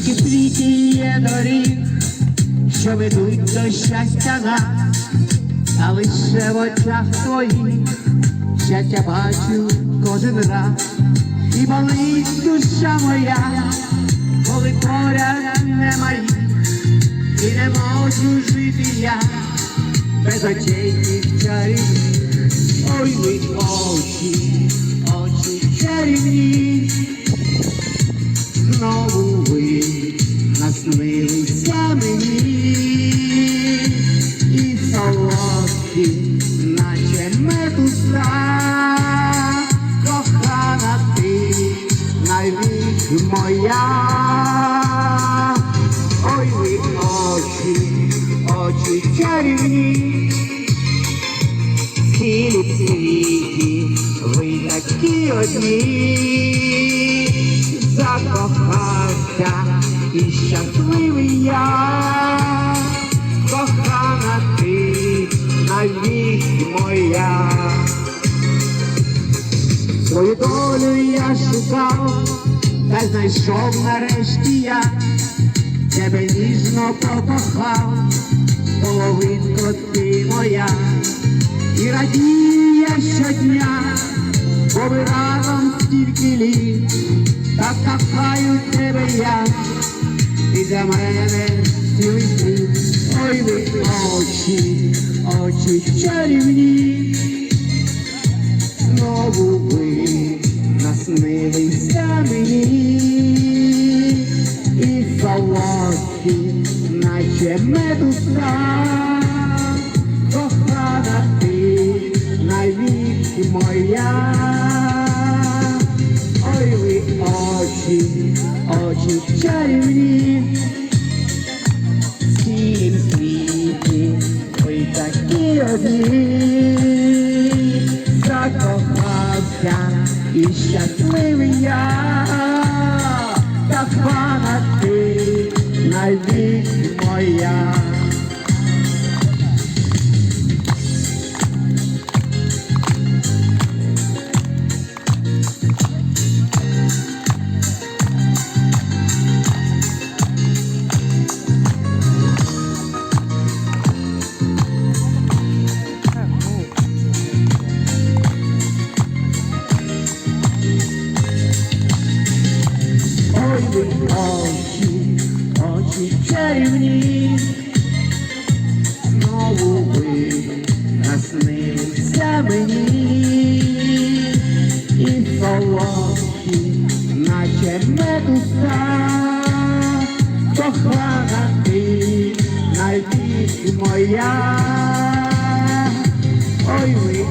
світі є доріг, що ведуть до щастя нас, а лише в очах твоїх щастя бачу кожен раз, і болить душа моя, коли поряд немає, і не можу жити я без очей тих чарівних. Ой, ви очі, очі чарівні, очі чарівні, в світі, ви такі одні, закохався і щасливий я, кохана ти, навік моя. Свою долю я шукав, та знайшов нарешті я, тебе ніжно покохав, половинко ти моя, і радію я щодня, бо ви разом стільки літ, та кохаю тебе я, і для мене цілий світ, ой ви очі, очі чарівні. Знову ви наче медуса, кохана ти навік моя. Ой, ви очі, очі чарівні, в цілім світі ви такі одні, закохався і щасливий Ви очі, очі чарівні, знову ви наснилися мені, і солодкі, наче медуса, кохана ти, навік моя. Ой, ви